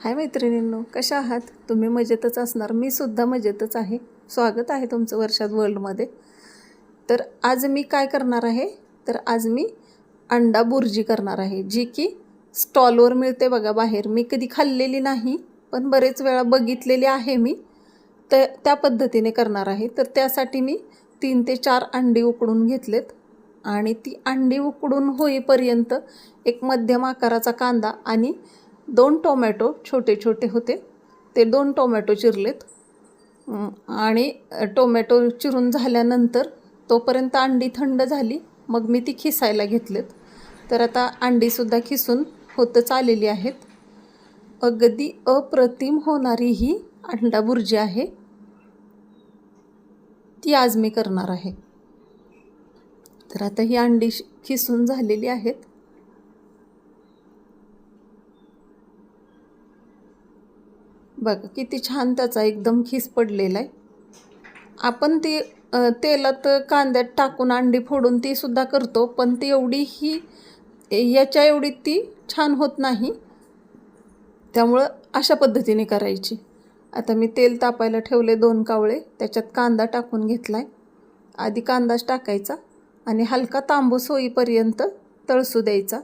हाय मैत्रिणींनो कशा आहात? तुम्ही मजेतच असणार. मी सुद्धा मजेतच आहे. स्वागत आहे तुमचं वर्षात वर्ल्डमध्ये. तर आज मी काय करणार आहे? तर आज मी अंडा बुर्जी करणार आहे जी की स्टॉलवर मिळते बघा बाहेर. मी कधी खाल्लेली नाही पण बरेच वेळा बघितलेली आहे मी. तर त्या पद्धतीने करणार आहे. तर त्यासाठी मी तीन ते चार अंडी उकडून घेतलेत. आणि ती अंडी उकडून होईपर्यंत एक मध्यम आकाराचा कांदा आणि दोन टोमॅटो छोटे छोटे होते. ते दोन टोमॅटो चिरलेत. आणि टोमॅटो चिरून झाल्यानंतर तोपर्यंत अंडी थंड झाली. मग मी ती खिसायला घेतलेत. तर आता अंडीसुद्धा खिसून होतच आलेली आहेत. अगदी अप्रतिम होणारी ही अंडा बुर्जी आहे. ती आज मी करणार आहे. तर आता ही अंडी खिसून झालेली आहेत. बघा किती छान त्याचा एकदम खिस पडलेला आहे. आपण ती तेलात कांद्यात टाकून अंडी फोडून ती सुद्धा करतो पण ती एवढी ही याच्या एवढी ती छान होत नाही. त्यामुळं अशा पद्धतीने करायची. आता मी तेल तापायला ठेवले दोन कावळे त्याच्यात कांदा टाकून घेतला आहे आधी कांदाच टाकायचा आणि हलका तांबूस होईपर्यंत तळसू द्यायचा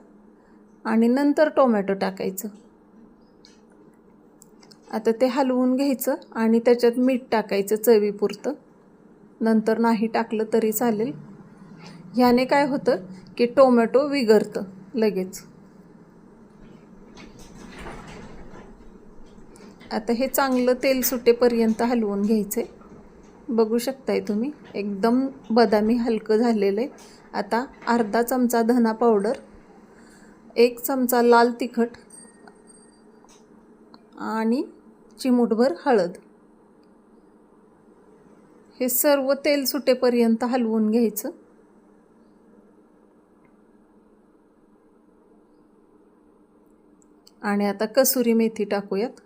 आणि नंतर टोमॅटो टाकायचं. आता ते हलवून घ्यायचं आणि त्याच्यात मीठ टाकायचं चवीपुरतं. नंतर नाही टाकलं तरी चालेल. ह्याने काय होतं की टोमॅटो विगरतं लगेच. आता हे चांगलं तेल सुटेपर्यंत हलवून घ्यायचं. आहे बघू शकताय तुम्ही एकदम बदामी हलकं झालेलं आहे. आता अर्धा चमचा धना पावडर एक चमचा लाल तिखट आणि चिमूटभर हळद. हे सर्व तेल सुटेपर्यंत हलवून घ्यायचं. आणि आता कसुरी मेथी टाकूयात.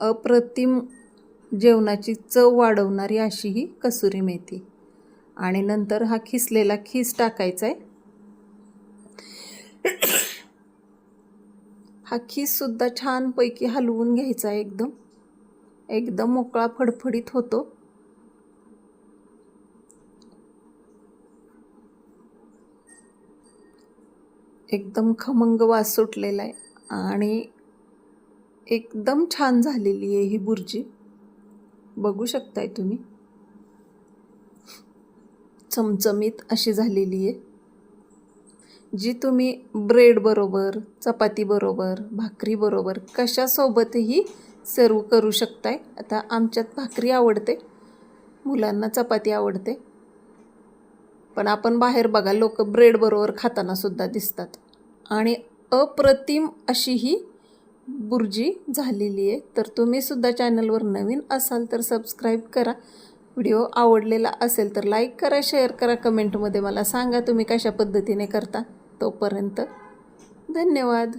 अप्रतिम जेवणाची चव वाढवणारी अशी ही कसुरी मेथी. आणि नंतर हा खिसलेला खीस टाकायचा आहे हा खीससुद्धा छानपैकी हलवून घ्यायचा आहे एकदम. एकदम मोकळा फडफडीत होतो. एकदम खमंग वास सुटलेला आहे आणि एकदम छान झालेली आहे ही बुर्जी. बघू शकताय तुम्ही. चमचमीत अशी झालेली आहे. जी तुम्ही ब्रेडबरोबर चपातीबरोबर भाकरीबरोबर कशासोबतही सर्व करू शकताय. आता आमच्यात भाकरी आवडते मुलांना चपाती आवडते. पण आपण बाहेर बघा लोक ब्रेडबरोबर खातानासुद्धा खाताना सुद्धा दिसतात. आणि अप्रतिम अशी ही बुर्जी झालेली आहे. तर तुम्ही सुद्धा चॅनलवर नवीन असाल तर सबस्क्राईब करा. व्हिडिओ आवडलेला असेल तर लाईक करा शेअर करा कमेंटमध्ये मला सांगा तुम्ही कशा पद्धतीने करता. तोपर्यंत धन्यवाद.